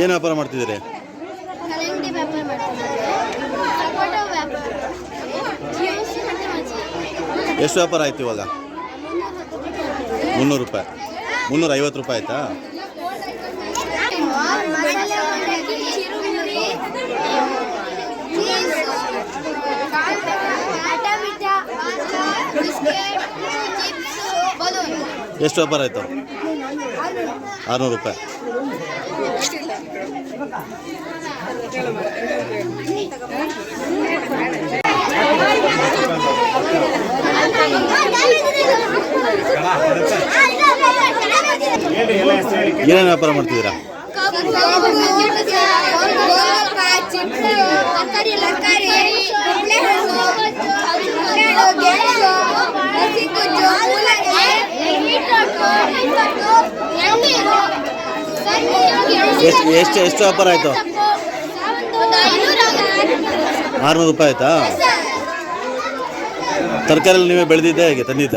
ಏನು ವ್ಯಾಪಾರ ಮಾಡ್ತಿದ್ದೀರಿ? ಎಷ್ಟು ವ್ಯಾಪಾರ ಆಯ್ತು ಇವಾಗ? ಮುನ್ನೂರು ರೂಪಾಯಿ. ಮುನ್ನೂರ ಐವತ್ತು ರೂಪಾಯಿ ಆಯ್ತಾ? ಎಷ್ಟು ವ್ಯಾಪಾರ ಆಯಿತು? ಆರುನೂರು ರೂಪಾಯಿ. ಬೀಟ್ರೂಟು, ವ್ಯಾಪಾರ ಮಾಡ್ತಿದ್ದೀರಾ? ಎಷ್ಟು ಎಷ್ಟು ಎಷ್ಟು ವ್ಯಾಪಾರ ಆಯಿತು. ಆರುನೂರು ರೂಪಾಯಿ ಆಯ್ತಾ? ತರಕಾರಿಯಲ್ಲಿ ನೀವೇ ಬೆಳೆದಿದ್ದೆ ಹೇಗೆ ತಂದಿದ್ದ?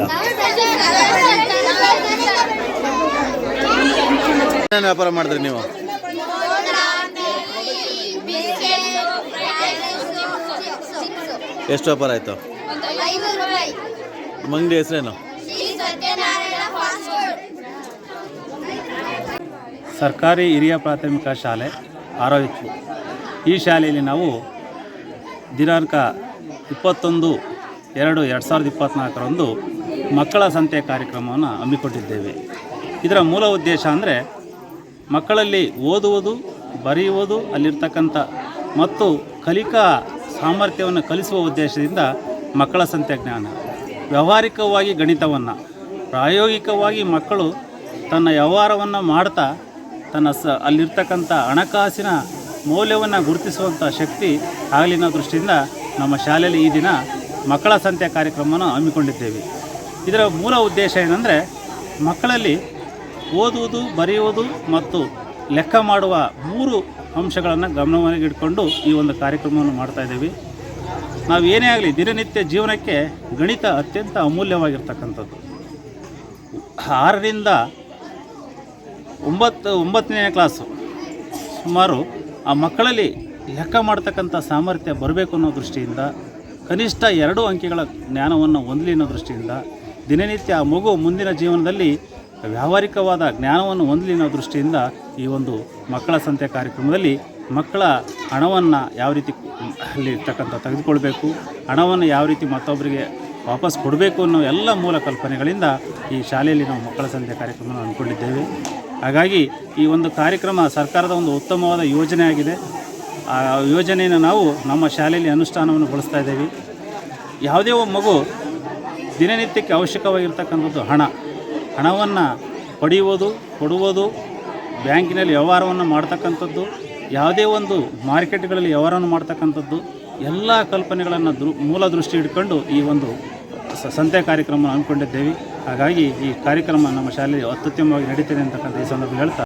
ಏನೇನು ವ್ಯಾಪಾರ ಮಾಡಿದ್ರಿ ನೀವು? ಎಷ್ಟು ವ್ಯಾಪಾರ ಆಯಿತು? ಮಂಗಡಿ ಹೆಸರೇನು? ಸರ್ಕಾರಿ ಹಿರಿಯ ಪ್ರಾಥಮಿಕ ಶಾಲೆ ಆರೋಗ್ಯ ಈ ಶಾಲೆಯಲ್ಲಿ ನಾವು ದಿನಾಂಕ ಇಪ್ಪತ್ತೊಂದು ಎರಡು ಎರಡು ಸಾವಿರದ ಇಪ್ಪತ್ತ್ನಾಲ್ಕರಂದು ಮಕ್ಕಳ ಸಂತೆ ಕಾರ್ಯಕ್ರಮವನ್ನು ಹಮ್ಮಿಕೊಟ್ಟಿದ್ದೇವೆ ಇದರ ಮೂಲ ಉದ್ದೇಶ ಅಂದರೆ ಮಕ್ಕಳಲ್ಲಿ ಓದುವುದು, ಬರೆಯುವುದು ಅಲ್ಲಿರ್ತಕ್ಕಂಥ ಮತ್ತು ಕಲಿಕಾ ಸಾಮರ್ಥ್ಯವನ್ನು ಕಲಿಸುವ ಉದ್ದೇಶದಿಂದ ಮಕ್ಕಳ ಸಂತ್ಯಜ್ಞಾನ ಜ್ಞಾನ. ವ್ಯಾವಹಾರಿಕವಾಗಿ ಗಣಿತವನ್ನು, ಪ್ರಾಯೋಗಿಕವಾಗಿ ಮಕ್ಕಳು ತನ್ನ ವ್ಯವಹಾರವನ್ನು ಮಾಡ್ತಾ, ತನ್ನ ಸ ಅಲ್ಲಿರ್ತಕ್ಕಂಥ ಹಣಕಾಸಿನ ಮೌಲ್ಯವನ್ನು ಗುರುತಿಸುವಂಥ ಶಕ್ತಿ ಆಗಲಿನ ದೃಷ್ಟಿಯಿಂದ ನಮ್ಮ ಶಾಲೆಯಲ್ಲಿ ಈ ದಿನ ಮಕ್ಕಳ ಸಂತೆ ಕಾರ್ಯಕ್ರಮವನ್ನು ಹಮ್ಮಿಕೊಂಡಿದ್ದೇವೆ. ಇದರ ಮೂಲ ಉದ್ದೇಶ ಏನಂದರೆ ಮಕ್ಕಳಲ್ಲಿ ಓದುವುದು, ಬರೆಯುವುದು ಮತ್ತು ಲೆಕ್ಕ ಮಾಡುವ ಮೂರು ಅಂಶಗಳನ್ನು ಗಮನವಾಗಿಟ್ಕೊಂಡು ಈ ಒಂದು ಕಾರ್ಯಕ್ರಮವನ್ನು ಮಾಡ್ತಾ ಇದ್ದೀವಿ. ನಾವು ಏನೇ ಆಗಲಿ ದಿನನಿತ್ಯ ಜೀವನಕ್ಕೆ ಗಣಿತ ಅತ್ಯಂತ ಅಮೂಲ್ಯವಾಗಿರ್ತಕ್ಕಂಥದ್ದು. ಆರರಿಂದ ಒಂಬತ್ತು, ಒಂಬತ್ತನೇ ಕ್ಲಾಸು ಸುಮಾರು ಆ ಮಕ್ಕಳಲ್ಲಿ ಲೆಕ್ಕ ಮಾಡ್ತಕ್ಕಂಥ ಸಾಮರ್ಥ್ಯ ಬರಬೇಕು ಅನ್ನೋ ದೃಷ್ಟಿಯಿಂದ, ಕನಿಷ್ಠ ಎರಡು ಅಂಕಿಗಳ ಜ್ಞಾನವನ್ನು ಹೊಂದಲಿ ಅನ್ನೋ ದೃಷ್ಟಿಯಿಂದ ದಿನನಿತ್ಯ ಆ ಮಗು ಮುಂದಿನ ಜೀವನದಲ್ಲಿ ವ್ಯಾವಹಾರಿಕವಾದ ಜ್ಞಾನವನ್ನು ಹೊಂದಲಿ ದೃಷ್ಟಿಯಿಂದ ಈ ಒಂದು ಮಕ್ಕಳ ಸಂತೆ ಕಾರ್ಯಕ್ರಮದಲ್ಲಿ ಮಕ್ಕಳ ಹಣವನ್ನು ಯಾವ ರೀತಿ ಅಲ್ಲಿ ಇರ್ತಕ್ಕಂಥ ತೆಗೆದುಕೊಳ್ಬೇಕು, ಹಣವನ್ನು ಯಾವ ರೀತಿ ಮತ್ತೊಬ್ಬರಿಗೆ ವಾಪಸ್ ಕೊಡಬೇಕು ಅನ್ನೋ ಎಲ್ಲ ಮೂಲ ಕಲ್ಪನೆಗಳಿಂದ ಈ ಶಾಲೆಯಲ್ಲಿ ನಾವು ಮಕ್ಕಳ ಸಂತೆ ಕಾರ್ಯಕ್ರಮವನ್ನು ಅಂದ್ಕೊಂಡಿದ್ದೇವೆ ಹಾಗಾಗಿ ಈ ಒಂದು ಕಾರ್ಯಕ್ರಮ ಸರ್ಕಾರದ ಒಂದು ಉತ್ತಮವಾದ ಯೋಜನೆ ಆಗಿದೆ ಆ ಯೋಜನೆಯನ್ನು ನಾವು ನಮ್ಮ ಶಾಲೆಯಲ್ಲಿ ಅನುಷ್ಠಾನವನ್ನು ಬಳಸ್ತಾ ಇದ್ದೇವೆ. ಯಾವುದೇ ಒಬ್ಬ ಮಗು ದಿನನಿತ್ಯಕ್ಕೆ ಅವಶ್ಯಕವಾಗಿರ್ತಕ್ಕಂಥದ್ದು ಹಣ ಹಣವನ್ನು ಪಡೆಯುವುದು ಕೊಡುವುದು, ಬ್ಯಾಂಕಿನಲ್ಲಿ ವ್ಯವಹಾರವನ್ನು ಮಾಡ್ತಕ್ಕಂಥದ್ದು, ಯಾವುದೇ ಒಂದು ಮಾರ್ಕೆಟ್ಗಳಲ್ಲಿ ವ್ಯವಹಾರವನ್ನು ಮಾಡ್ತಕ್ಕಂಥದ್ದು, ಎಲ್ಲ ಕಲ್ಪನೆಗಳನ್ನು ದೃ, ಮೂಲ ದೃಷ್ಟಿ ಇಟ್ಕೊಂಡು ಈ ಒಂದು ಸಂತೆ ಕಾರ್ಯಕ್ರಮ ಹಮ್ಮಿಕೊಂಡಿದ್ದೇವೆ. ಹಾಗಾಗಿ ಈ ಕಾರ್ಯಕ್ರಮ ನಮ್ಮ ಶಾಲೆಯಲ್ಲಿ ಅತ್ಯುತ್ತಮವಾಗಿ ನಡೀತಿದೆ ಅಂತಕ್ಕಂಥ ಈ ಸಂದರ್ಭ ಹೇಳ್ತಾ